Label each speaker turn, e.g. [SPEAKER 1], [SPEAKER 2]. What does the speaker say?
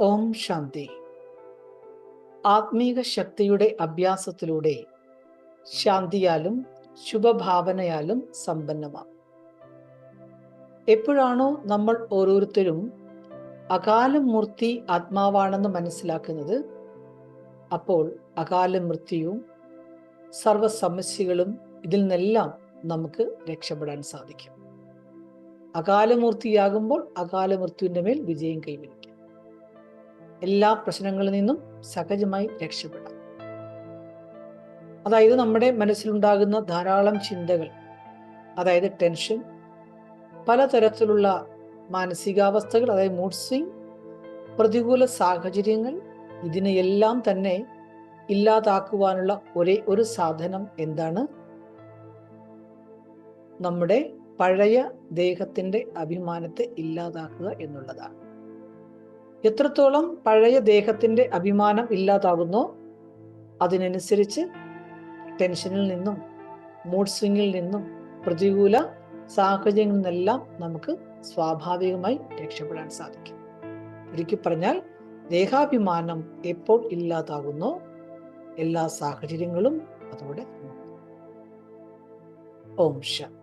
[SPEAKER 1] ഓം ശാന്തി. ആത്മീക ശക്തിയുടെ അഭ്യാസത്തിലൂടെ ശാന്തിയാലും ശുഭഭാവനയാലും സമ്പന്നമാണ് എപ്പോഴാണോ നമ്മൾ ഓരോരുത്തരും അകാല മൂർത്തി ആത്മാവാണെന്ന് മനസ്സിലാക്കുന്നത് അപ്പോൾ അകാല മൃത്യുവും സർവ സമസ്യകളും ഇതിൽ നിന്നെല്ലാം നമുക്ക് രക്ഷപ്പെടാൻ സാധിക്കും. അകാലമൂർത്തിയാകുമ്പോൾ അകാല മൃത്യുവിന്റെ മേൽ വിജയം കൈവരിക്കും എല്ലാ പ്രശ്നങ്ങളിൽ നിന്നും സഹജമായി രക്ഷപ്പെടാം. അതായത് നമ്മുടെ മനസ്സിലുണ്ടാകുന്ന ധാരാളം ചിന്തകൾ അതായത് ടെൻഷൻ പലതരത്തിലുള്ള മാനസികാവസ്ഥകൾ അതായത് മൂഡ് സ്വിങ് പ്രതികൂല സാഹചര്യങ്ങൾ ഇതിനെയെല്ലാം തന്നെ ഇല്ലാതാക്കുവാനുള്ള ഒരേ ഒരു സാധനം എന്താണ്? നമ്മുടെ പഴയ ദേഹത്തിന്റെ അഭിമാനത്തെ ഇല്ലാതാക്കുക എന്നുള്ളതാണ്. എത്രത്തോളം പഴയ ദേഹത്തിന്റെ അഭിമാനം ഇല്ലാതാകുന്നോ അതിനനുസരിച്ച് ടെൻഷനിൽ നിന്നും മൂഡ് സ്വിങ്ങിൽ നിന്നും പ്രതികൂല സാഹചര്യങ്ങളിൽ നിന്നെല്ലാം നമുക്ക് സ്വാഭാവികമായി രക്ഷപ്പെടാൻ സാധിക്കും. ഒരിക്കൽ പറഞ്ഞാൽ ദേഹാഭിമാനം എപ്പോൾ ഇല്ലാതാകുന്നോ എല്ലാ സാഹചര്യങ്ങളും അതോടെ. ഓം ശാന്തി